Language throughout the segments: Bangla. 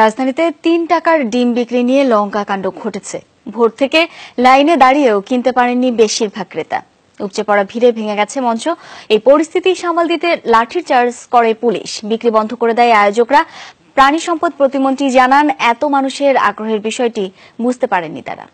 রাজধানীতে তিন টাকার ডিম বিক্রি নিয়ে লঙ্কা কাণ্ড ঘটেছে। ভোর থেকে লাইনে দাঁড়িয়েও কিনতে পারেননি বেশিরভাগ ক্রেতা। উপচে পড়া ভিড়ে ভেঙে গেছে মঞ্চ। এই পরিস্থিতি সামাল দিতে লাঠির চার্জ করে পুলিশ। বিক্রি বন্ধ করে দেয় আয়োজকরা। প্রাণী সম্পদ প্রতিমন্ত্রী জানান, এত মানুষের আগ্রহের বিষয়টি বুঝতে পারেননি তারা।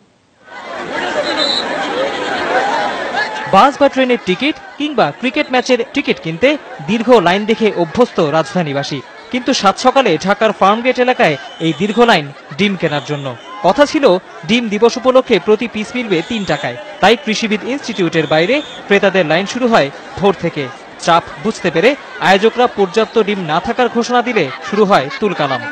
বাস বা ট্রেনের টিকিট কিংবা ক্রিকেট ম্যাচের টিকিট কিনতে দীর্ঘ লাইন দেখে অভ্যস্ত রাজধানীবাসী। কিন্তু সাত সকালে ঢাকার ফার্মগেট এলাকায় এই দীর্ঘ লাইন ডিম কেনার জন্য। কথা ছিল, ডিম দিবস উপলক্ষে প্রতি পিস মিলবে তিন টাকায়। তাই কৃষিবিদ ইনস্টিটিউটের বাইরে ক্রেতাদের লাইন শুরু হয় ভোর থেকে। চাপ বুঝতে পেরে আয়োজকরা পর্যাপ্ত ডিম না থাকার ঘোষণা দিলে শুরু হয় তুলকালাম।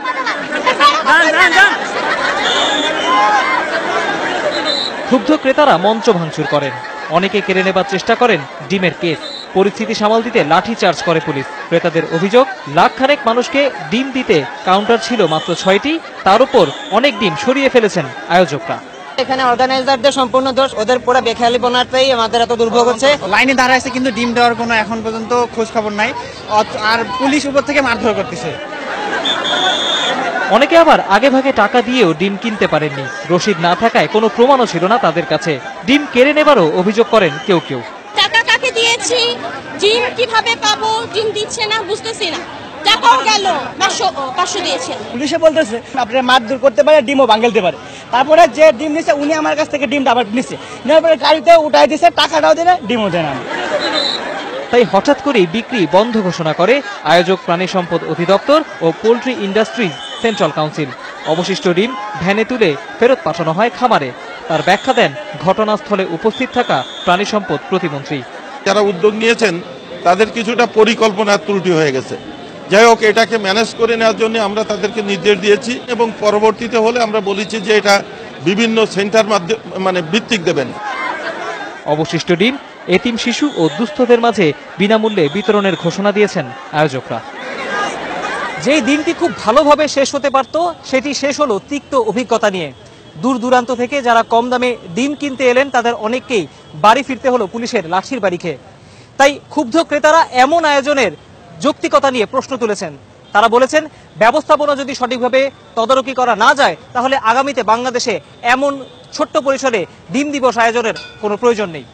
ক্ষুব্ধ ক্রেতারা মঞ্চ ভাঙচুর করেন। অনেকে কেড়ে নেবার চেষ্টা করেন ডিমের কেস। পরিস্থিতি সামাল দিতে লাঠি চার্জ করে পুলিশ। ক্রেতাদের অভিযোগ লাখখানেক মানুষকে ডিম দিতে কাউন্টার ছিল মাত্র ছয়টি তার উপর অনেক ডিম সরিয়ে ফেলেছেন আয়োজকরা। এখানে অর্গানাইজারদের সম্পূর্ণ দোষ ওদের পুরো বেখেয়ালি বোনারটাই আমাদের এত দুর্ভোগ হচ্ছে। লাইনে দাঁড়াইছে কিন্তু ডিম দেওয়ার কোনো এখন পর্যন্ত খোঁজ খবর নাই। আর পুলিশ উপর থেকে মারধর করতেছে। অনেকে আবার আগে ভাগে টাকা দিয়েও ডিম কিনতে পারেননি। রসিদ না থাকায় কোনো প্রমাণও ছিল না তাদের কাছে। ডিম কেড়ে নেবারও অভিযোগ করেন কেউ কেউ। দিয়েছি ডিম কীভাবে পাবো? ডিম দিচ্ছে না বুঝতেছি না। টাকাও গেল পাঁচশো পাঁচশো দিয়েছে। পুলিশে বলতেছে আপনারা মারধর করতে পারে ডিমও ভাঙালতে পারে। তারপরে যে ডিম নিছে উনি আমার কাছ থেকে ডিমটা আবার নিচ্ছে নেওয়ার পরে গাড়িতে উঠাই দিছে টাকাটাও দেয় না ডিমও দেয় না। তাই হঠাৎ করেই বিক্রি বন্ধ ঘোষণা করে আয়োজক প্রাণী সম্পদ অধিদপ্তর ও পোল্ট্রি ইন্ডাস্ট্রিজ সেন্ট্রাল কাউন্সিল। অবশিষ্ট ডিম ভ্যানে তুলে ফেরত পাঠানো হয় খামারে। তার ব্যাখ্যা দেন ঘটনাস্থলে উপস্থিত থাকা প্রাণী সম্পদ প্রতিমন্ত্রী। যারা উদ্যোগ নিয়েছেন, তাদের কিছুটা পরিকল্পনার ত্রুটি হয়ে গেছে। যাই হোক, এটাকে ম্যানেজ করে নেওয়ার জন্য আমরা তাদেরকে নির্দেশ দিয়েছি এবং পরবর্তীতে হলে আমরা বলেছি যে এটা বিভিন্ন সেন্টার মাধ্যমে মানে ভিত্তিক দেবেন। অবশিষ্ট ডিম, এতিম শিশু ও দুস্থদের মাঝে বিনামূল্যে বিতরণের ঘোষণা দিয়েছেন আয়োজকরা। যেই দিনটি খুব ভালোভাবে শেষ হতে পারত, সেটি শেষ হলো তিক্ত অভিজ্ঞতা নিয়ে। দূর দূরান্ত থেকে যারা কম দামে ডিম কিনতে এলেন, তাদের অনেককেই বাড়ি ফিরতে হলো পুলিশের লাঠির বাড়ি খেয়ে। তাই ক্ষুব্ধ ক্রেতারা এমন আয়োজনের যৌক্তিকতা নিয়ে প্রশ্ন তুলেছেন। তারা বলেছেন, ব্যবস্থাপনা যদি সঠিকভাবে তদারকি করা না যায়, তাহলে আগামীতে বাংলাদেশে এমন ছোট্ট পরিসরে ডিম দিবস আয়োজনের কোনো প্রয়োজন নেই।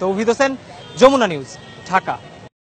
তৌহিদ হোসেন, যমুনা নিউজ, ঢাকা।